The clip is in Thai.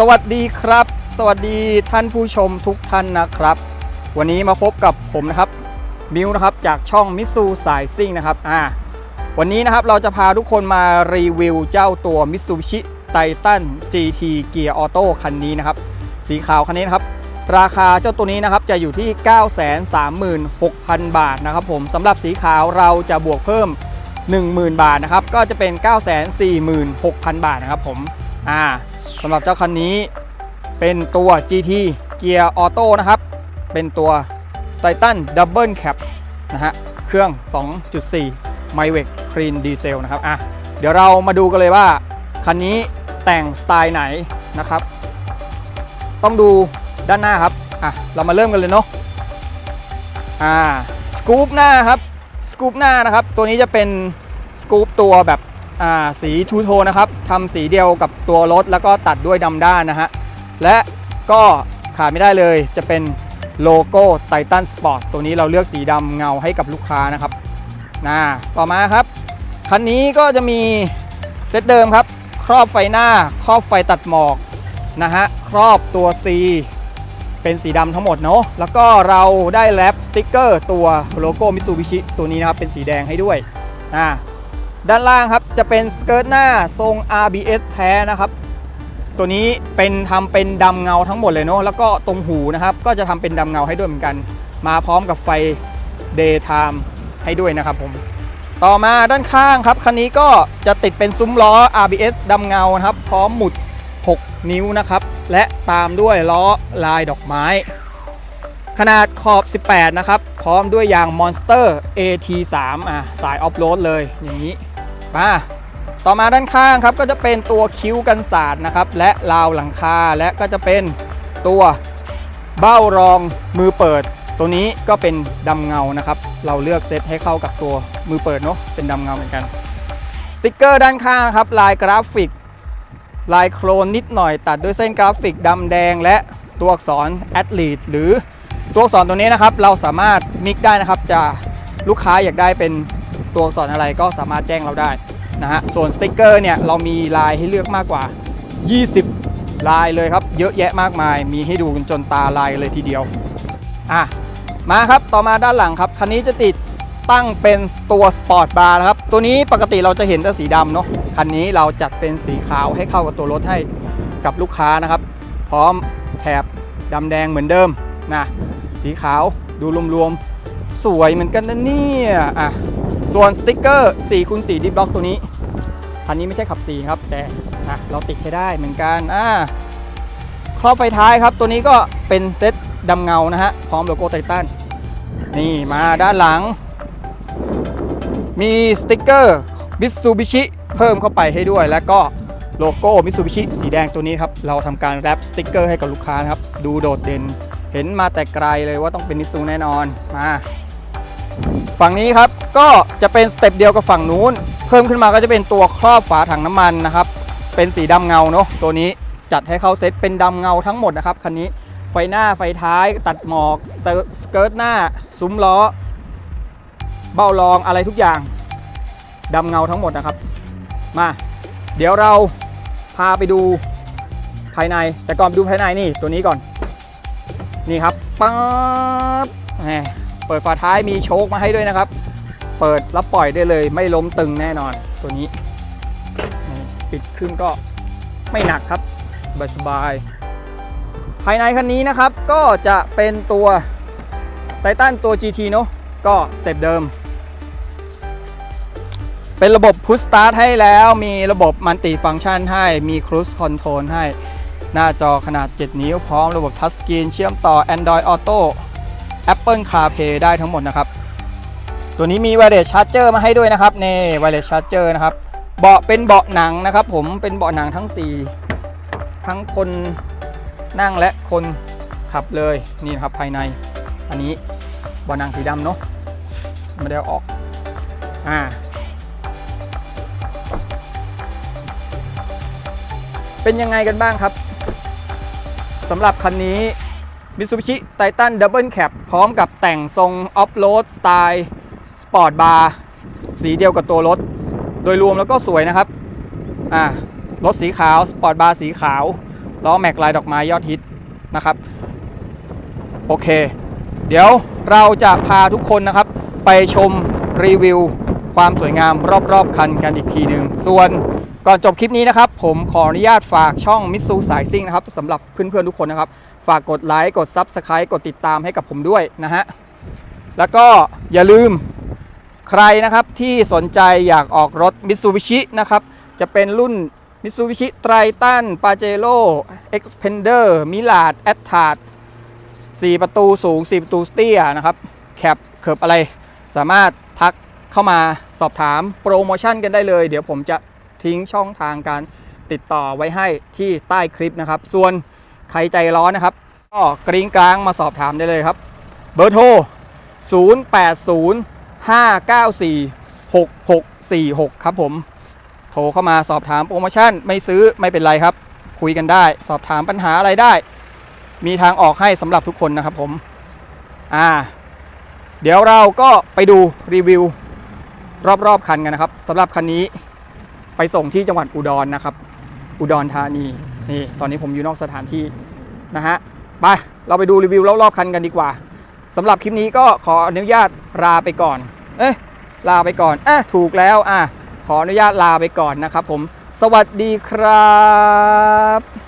สวัสดีครับ สวัสดีท่านผู้ชมทุกท่านนะครับ วันนี้มาพบกับผมนะครับมิวนะครับจากช่องมิสูสายซิ่งนะครับอ่าวันนี้นะครับเราจะพาทุกคนมารีวิวเจ้าตัวมิ t ซูชิไททัน GT เกียร์ออโต้คันนี้นะครับสีขาวคันนี้นะครับราคาเจ้าตัวนี้นะครับจะอยู่ที่ 936,000 บาทนะครับผมสำหรับสีขาวเราจะบวกเพิ่ม 10,000 บาทนะครับก็จะเป็น 946,000 บาทนะครับผมอ่า สำหรับเจ้าคันนี้เป็นตัว GT เกียร์ออโต้นะครับ เป็นตัว Titan Double Cap นะฮะ เครื่อง 2.4 m y w e c Clean Diesel นะครับ อะ เดี๋ยวเรามาดูกันเลยว่า คันนี้แต่งสไตล์ไหนนะครับ ต้องดูด้านหน้าครับ อะ เรามาเริ่มกันเลยเนาะ อ่า สกูปหน้าครับ สกูปหน้านะครับ ตัวนี้จะเป็นสกูปตัวแบบ สีทูโทนนะครับทำสีเดียวกับตัวรถแล้วก็ตัดด้วยดำด้านนะฮะ และก็ขาดไม่ได้เลยจะเป็นโลโก้ไททันสปอร์ตตัวนี้เราเลือกสีดำเงาให้กับลูกค้านะครับนะต่อมาครับ คันนี้ก็จะมีเซตเดิมครับ ครอบไฟหน้า ครอบไฟตัดหมอกนะฮะ ครอบตัว C เป็นสีดำทั้งหมดเนาะ แล้วก็เราได้แรปสติกเกอร์ตัวโลโก้มิ t ซูบิชิตัวนี้นะครับเป็นสีแดงให้ด้วยอ่า ด้านล่างครับจะเป็นสเกิร์ตหน้าทรง RBS แท้นะครับ ตัวนี้เป็นทำเป็นดำเงาทั้งหมดเลยเนาะแล้วก็ตรงหูนะครับ ก็จะทำเป็นดำเงาให้ด้วยเหมือนกัน มาพร้อมกับไฟ daytime ให้ด้วยนะครับผมต่อมาด้านข้างครับคันนี้ก็จะติดเป็นซุ้มล้อ RBS ดำเงานะครับ พร้อมหมุด 6 นิ้วนะครับ และตามด้วยล้อลายดอกไม้ ขนาดขอบ 18 นะครับ พร้อมด้วยยาง Monster AT3 อะสายออฟโรดเลยอย่างนี้มาต่อมาด้านข้างครับก็จะเป็นตัวคิ้วกันศาสตร์นะครับ และราวหลังคาและก็จะเป็นตัวเบ้ารองมือเปิด ตัวนี้ก็เป็นดำเงานะครับ เราเลือกเซตให้เข้ากับตัวมือเปิดเนาะเป็นดำเงาเหมือนกันสติกเกอร์ด้านข้างครับลายกราฟิก ลายโครนนิดหน่อยตัดด้วยเส้นกราฟิกดำแดงและตัวอักษร Athlete หรือ ตัวอักษรตัวนี้นะครับเราสามารถมิกได้นะครับ จะลูกค้าอยากได้เป็นตัวอักษรอะไรก็สามารถแจ้งเราได้นะฮะส่วนสติกเกอร์เนี่ยเรามีลายให้เลือกมากกว่า 20 ลายเลยครับ เยอะแยะมากมาย มีให้ดูกันจนตาลายเลยทีเดียวอะมาครับต่อมาด้านหลังครับคันนี้จะติดตั้งเป็นตัวสปอร์ตบาร์นะครับ ตัวนี้ปกติเราจะเห็นแต่สีดำเนาะคันนี้เราจัดเป็นสีขาวให้เข้ากับตัวรถให้กับลูกค้านะครับ พร้อมแถบดำแดงเหมือนเดิม นะสีขาวดูรวมๆ สวยเหมือนกันนะเนี่ยอะส่วนสติกเกอร์4คูณ4ดิฟล็อกตัวนี้คันนี้ไม่ใช่ขับ4ครับ แต่อะเราติดให้ได้เหมือนกันอ่าครอบไฟท้ายครับ ตัวนี้ก็เป็นเซตดำเงานะฮะ พร้อมโลโก้ไททันนี่มาด้านหลัง มีสติกเกอร์มิตซูบิชิเพิ่มเข้าไปให้ด้วย แล้วก็โลโก้มิตซูบิชิสีแดงตัวนี้ครับ เราทำการแรปสติกเกอร์ให้กับลูกค้านะครับ ดูโดดเด่น เห็นมาแต่ไกลเลยว่าต้องเป็นมิตซูแน่นอนมาฝั่งนี้ครับก็จะเป็นสเต็ปเดียวกับฝั่งนู้น เพิ่มขึ้นมาก็จะเป็นตัวครอบฝาถังน้ำมันนะครับ เป็นสีดำเงาเนาะตัวนี้จัดให้เข้าเซตเป็นดำเงาทั้งหมดนะครับคันนี้ไฟหน้าไฟท้ายตัดหมอกสเสเกิร์ตหน้า ซุ้มล้อ เบ้ารองอะไรทุกอย่างดำเงาทั้งหมดนะครับ มา เดี๋ยวเราพาไปดูภายใน แต่ก่อนไปดูภายในนี่ตัวนี้ก่อน นี่ครับปั๊บเปิดฝาท้ายมีโชคมาให้ด้วยนะครับ เปิดแล้วปล่อยได้เลยไม่ล้มตึงแน่นอนตัวนี้ ปิดขึ้นก็ไม่หนักครับ สบายๆภายในคันนี้นะครับก็จะเป็นตัวไททันตัว GT เนอะก็สเต็ปเดิม เป็นระบบ Push Start ให้แล้วมีระบบมัลติฟัง c t ชันให้มี Cruise Control ให้ หน้าจอขนาด 7 นิ้วพร้อมระบบทัชสกรีนเชื่อมต่อ Android Auto Apple CarPlay ได้ทั้งหมดนะครับ ตัวนี้มี Wireless Charger มาให้ด้วยนะครับนี่ Wireless Charger นะครับ เบาะเป็นเบาะหนังนะครับ ผมเป็นเบาะหนังทั้ง 4 ทั้งคนนั่งและคนขับเลยนี่นะครับภายใน อันนี้เบาะหนังสีดำเนาะไม่ได้เอาออกอ่าเป็นยังไงกันบ้างครับ สำหรับคันนี้ Mitsubishi Titan Double Cab พร้อมกับแต่งทรงออฟโรดสไตล์สปอร์ตบาร์สีเดียวกับตัวรถ โดยรวมแล้วก็สวยนะครับอ่ารถสีขาวสปอร์ตบาร์สีขาวล้อแม็กลายดอกไม้ยอดฮิตนะครับ โอเค เดี๋ยวเราจะพาทุกคนนะครับ ไปชมรีวิวความสวยงามรอบๆคันกันอีกทีหนึ่งส่วน ก่อนจบคลิปนี้นะครับ ผมขออนุญาตฝากช่องมิ t ซูสายซิ่งนะครับสำหรับเพื่อนๆทุกคนนะครับ ฝากกดไลค์กด Subscribe กดติดตามให้กับผมด้วยนะฮะแล้วก็อย่าลืมใครนะครับที่สนใจอยากออกรถ Mitsubishi นะครับจะเป็นรุ่น Mitsubishi Triton Pajero Expander Mirage a t t a r 4ประตูสูง4ประตูสเตียนะครับแคปเคิบอะไร สามารถทักเข้ามาสอบถามโปรโมชั่นกันได้เลย เดี๋ยวผมจะ ทิ้งช่องทางการติดต่อไว้ให้ที่ใต้คลิปนะครับ ส่วนใครใจร้อนนะครับ ก็กริ้งกลางมาสอบถามได้เลยครับ เบอร์โทร 0805946646 ครับผม โทรเข้ามาสอบถามโปรโมชั่นไม่ซื้อไม่เป็นไรครับ คุยกันได้ สอบถามปัญหาอะไรได้ มีทางออกให้สำหรับทุกคนนะครับผม อ่า เดี๋ยวเราก็ไปดูรีวิวรอบๆคันกันนะครับสำหรับคันนี้ ไปส่งที่จังหวัดอุดรนะครับ อุดรธานีนี่ตอนนี้ผมอยู่นอกสถานที่นะฮะไปเราไปดูรีวิวรอบๆคันกันดีกว่าสำหรับคลิปนี้ก็ขออนุญาตลาไปก่อน เอ๊ะลาไปก่อนอะถูกแล้วอะขออนุญาตลาไปก่อนนะครับผม สวัสดีครับ